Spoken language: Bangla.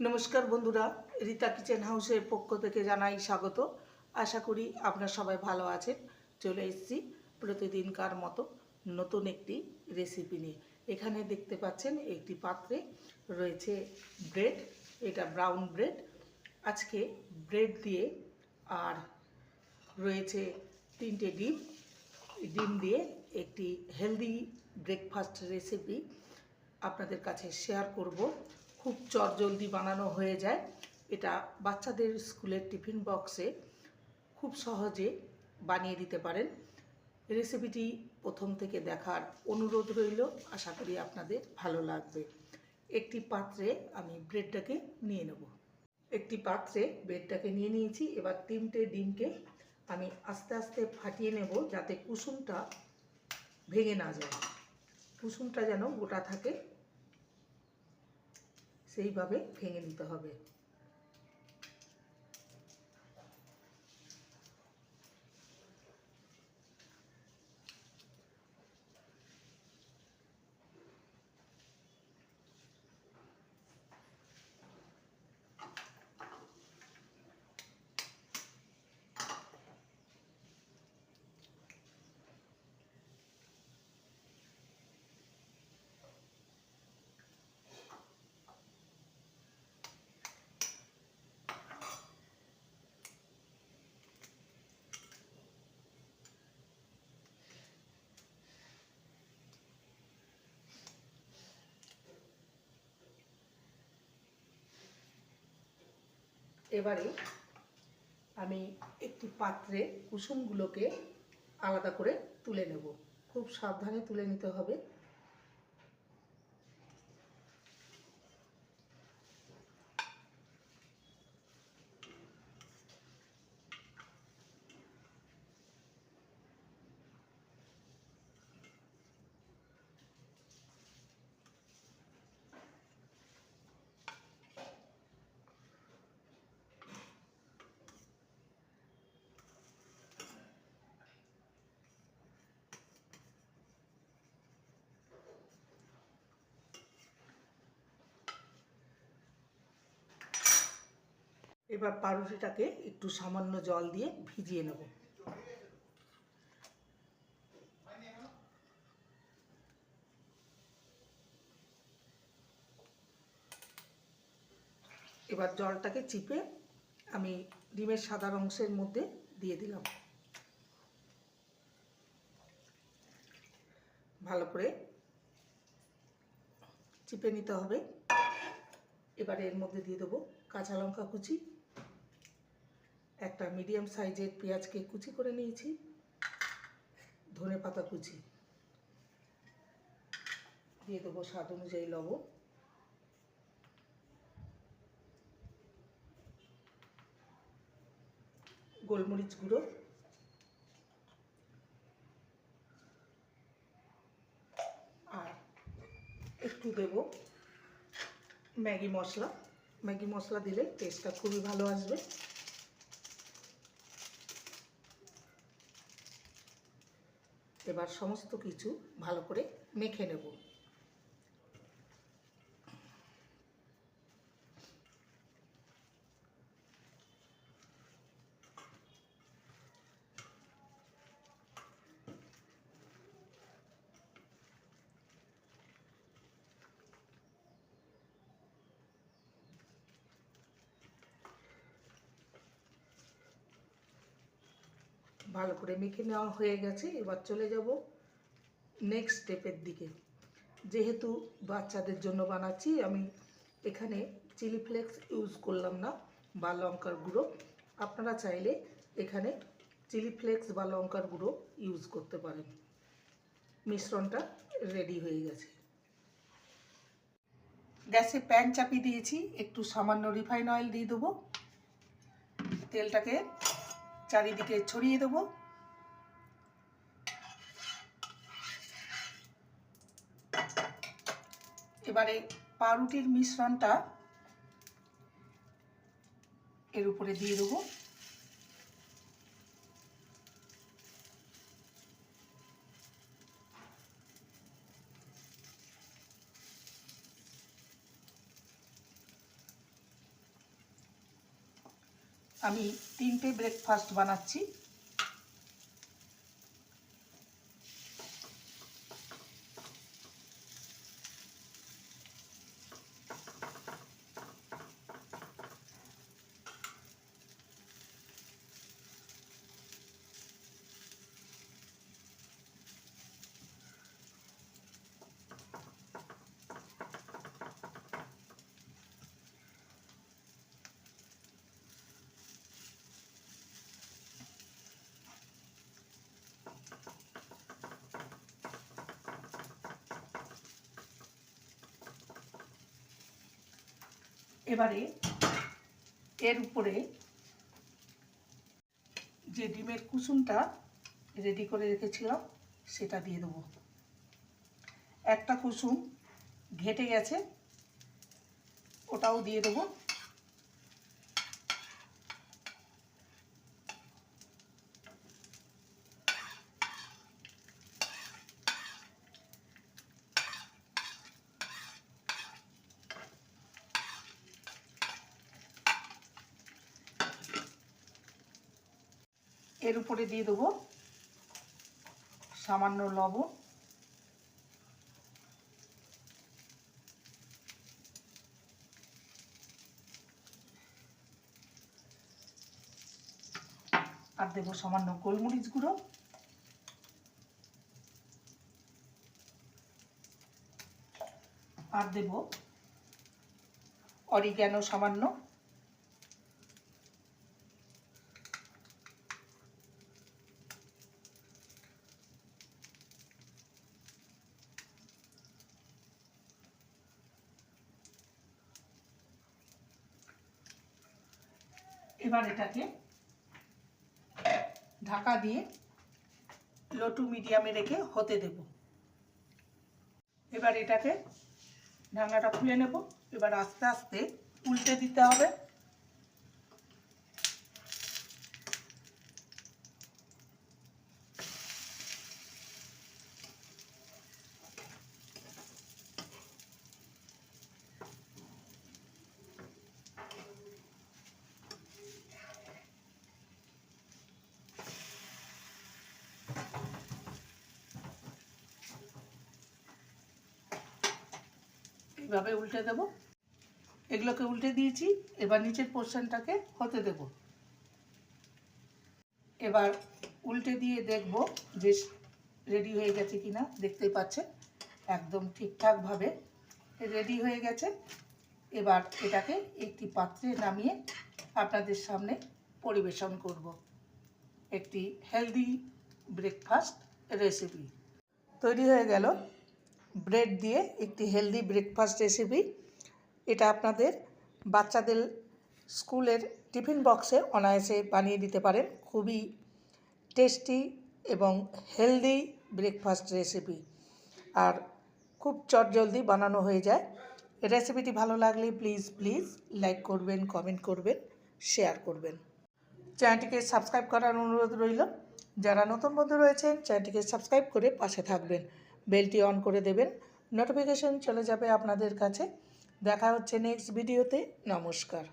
নমস্কার বন্ধুরা, রীতা কিচেন হাউসের পক্ষ থেকে জানাই স্বাগত। আশা করি আপনারা সবাই ভালো আছেন। চলে এসেছি প্রতিদিনকার মতো নতুন একটি রেসিপি নিয়ে। এখানে দেখতে পাচ্ছেন একটি পাত্রে রয়েছে ব্রেড এটা ব্রাউন ব্রেড আজকে ব্রেড দিয়ে আর রয়েছে তিনটে ডিম। ডিম দিয়ে একটি হেলদি ব্রেকফাস্ট রেসিপি আপনাদের কাছে শেয়ার করব। খুব চটজলদি বানানো হয়ে যায়। এটা বাচ্চাদের স্কুলের টিফিন বক্সে খুব সহজে বানিয়ে দিতে পারেন। রেসিপিটি প্রথম থেকে দেখার অনুরোধ রইল। আশা করি আপনাদের ভালো লাগবে। একটি পাত্রে আমি ব্রেডটাকে নিয়ে নেব। একটি পাত্রে ব্রেডটাকে নিয়ে নিয়েছি। এবার তিনটে ডিমকে আমি আস্তে আস্তে ফাটিয়ে নেব যাতে কুসুমটা ভেঙে না যায়। কুসুমটা যেন গোটা থাকে সেইভাবে ভেঙে নিতে হবে। এবারে আমি একটি পাত্রে কুসুমগুলোকে আলাদা করে তুলে নেব। খুব সাবধানে তুলে নিতে হবে। এবার পাউরুটিটাকে একটু সামান্য জল দিয়ে ভিজিয়ে নেব। এবার জলটাকে চিপে আমি ডিমের সাদা অংশের মধ্যে দিয়ে দিলাম। ভালো করে চিপে নিতে হবে। এবারে এর মধ্যে দিয়ে দেবো কাঁচা লঙ্কা কুচি। একটা মিডিয়াম সাইজের পেঁয়াজকে কুচি করে নিয়েছি। ধনে পাতা কুচি। দিয়ে দেবো স্বাদ অনুযায়ী লবণ। গোলমরিচ গুঁড়ো। আর একটু দেব ম্যাগি মশলা। ম্যাগি মশলা দিলে টেস্টটা খুবই ভালো আসবে। এবার সমস্ত কিছু ভালো করে মেখে নেব। ভালো করে মেখে নেওয়া হয়ে গেছে, এবার চলে যাব নেক্সট স্টেপের দিকে। যেহেতু বাচ্চাদের জন্য বানাচ্ছি, আমি এখানে চিলি ফ্লেক্স ইউজ করলাম না, বা লঙ্কার গুঁড়ো। আপনারা চাইলে এখানে চিলি ফ্লেক্স বা লঙ্কার গুঁড়ো ইউজ করতে পারেন। মিশ্রণটা রেডি হয়ে গেছে। গ্যাসে প্যান চাপিয়ে দিয়েছি, একটু সামান্য রিফাইন অয়েল দিয়ে দেবো। তেলটাকে চারিদিকে ছড়িয়ে দেবো। এবারে পাউরুটির মিশ্রণটা এর উপরে দিয়ে দেবো। আমি তিনটে ব্রেকফাস্ট বানাচ্ছি। এবারে এর উপরে যে ডিমের কুসুমটা রেডি করে রেখেছিলাম, সেটা দিয়ে দেবো। একটা কুসুম ঘেটে গেছে, ওটাও দিয়ে দেবো। এর উপরে দিয়ে দেবো সামান্য লবণ। আর দেবো সামান্য গোলমরিচ গুঁড়ো। আর দেবো অরিগ্যানো সামান্য এবার এটাকে ঢাকা দিয়ে লো টু মিডিয়ামে রেখে হতে দেব। এবার এটাকে ঢাকনাটা খুলে নেব। এবার আস্তে আস্তে উল্টে দিতে হবে। এইভাবে উল্টে দেব? এগুলোকে উল্টে দিয়েছি, এবার নিচের পোর্শনটাকে হতে দেব। এবার উল্টে দিয়ে দেখব যে রেডি হয়ে গেছে কিনা, দেখতেই পাচ্ছেন? একদম ঠিকঠাকভাবে রেডি হয়ে গেছে। এবার এটাকে একটি পাত্রে নামিয়ে আপনাদের সামনে পরিবেশন করব। একটি হেলদি ব্রেকফাস্ট রেসিপি। তৈরি হয়ে গেল। ব্রেড দিয়ে একটি হেলদি ব্রেকফাস্ট রেসিপি এটা আপনাদের বাচ্চাদের স্কুলের টিফিন বক্সে অনায়াসে বানিয়ে দিতে পারেন। খুবই টেস্টি এবং হেলদি ব্রেকফাস্ট রেসিপি আর খুব চটজলদি বানানো হয়ে যায়। রেসিপিটি ভালো লাগলে প্লিজ প্লিজ লাইক করবেন কমেন্ট করবেন শেয়ার করবেন। চ্যানেলটিকে সাবস্ক্রাইব করার অনুরোধ রইল। যারা নতুন বন্ধু রয়েছেন, চ্যানেলটিকে সাবস্ক্রাইব করে পাশে থাকবেন। বেলটি অন করে দেবেন। নোটিফিকেশন চলে যাবে আপনাদের কাছে। দেখা হচ্ছে নেক্সট ভিডিওতে নমস্কার।